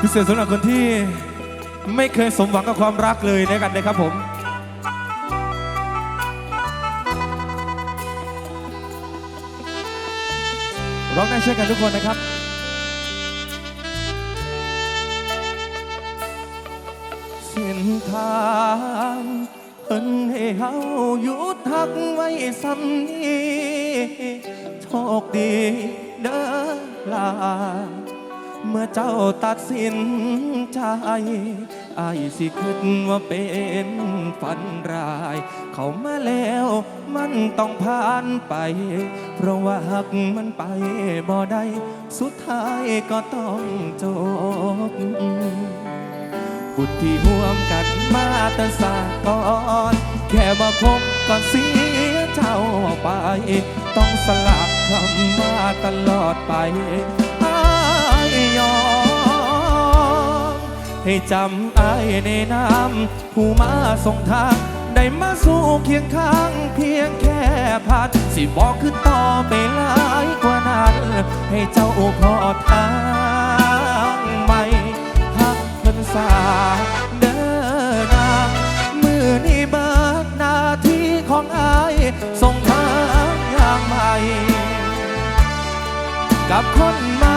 พิเศษสำหรับคนที่ไม่เคยสมหวังกับความรักเลยนะกันนะครับผมร้องได้ช่วยกันทุกคนนะครับเส้นทางเพิ่นให้เฮาหยุดทักไว้ซ้ำนี้โชคดีเด้อลา เมื่อเจ้าตัดสินใจไอ้สิคิดว่าเป็นฝันร้าย เขามาแล้วมันต้องผ่านไป เพราะว่าหักมันไปบ่ได้สุดท้ายก็ต้องจบบุญที่ร่วมกันมาแต่สาก่อนแค่มาพบก็เสียเจ้าไป ต้องสลักคำมาตลอดไป ยยอม ให้จำอายในน้ำผู้มาส่งทาง ได้มาสู่เคียงข้าง เพียงแค่ผ่านสิบอกขึ้นต่อไปหลายกว่านั้น ให้เจ้าพอทางใหม่ฮักเพิ่นสาเด้อนามือนี้เบิดหน้าที่ของอายส่งทางอย่างใหม่กับคนใหม่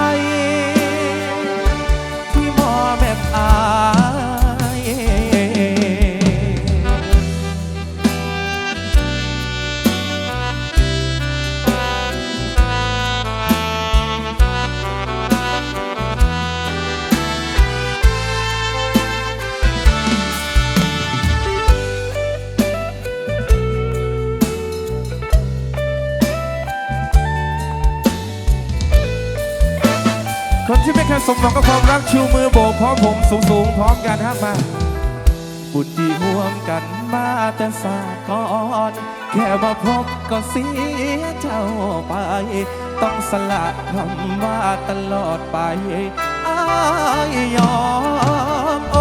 คนที่ไม่เคยสมหวังกับความรักชูมือโบกพร้อมผมสูงสูงพร้อมกันฮะมา บุญที่ห่วมกันมาแต่สากอนแค่มาพบก็เสียเจ้าไป ต้องสละคำว่าตลอดไปอายยอมโอ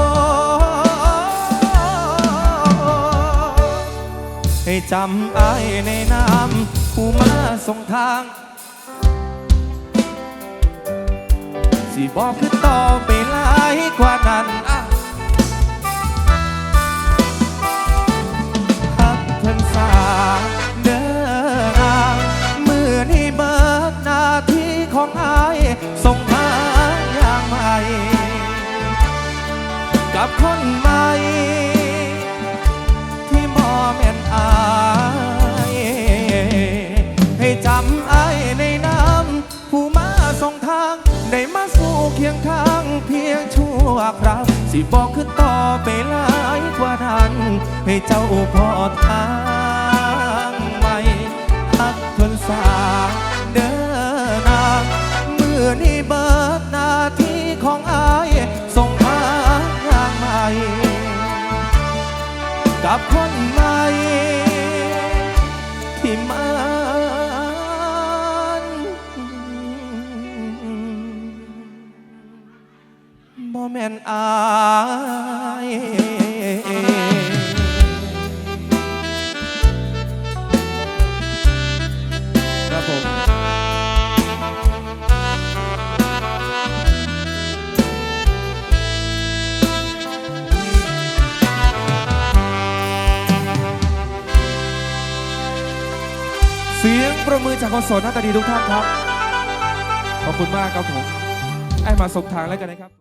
ให้จำอายในน้ำผู้มาส่งทาง สิบอกคือต่อไปหลายกว่านั้นฮักเพิ่นสาเด้อนางมือนี้เบิกหน้าที่ของอายส่งหาอย่างใหม่กับคนใหม่ มาสู่เคียงข้างเพียงชั่วคราวสิบอกคือต่อไปหลายกว่านั้น ให้เจ้าพอทางใหม่ฮักทนสาเดินนางมือนี้เบิดหน้าที่ของอา บ่แม่นอายครับผมเสียงประมือจากคนโสดหน้าตาดีทุกท่านครับ ขอบคุณมากครับผม ไอ้มาส่งทางแล้วกันนะครับ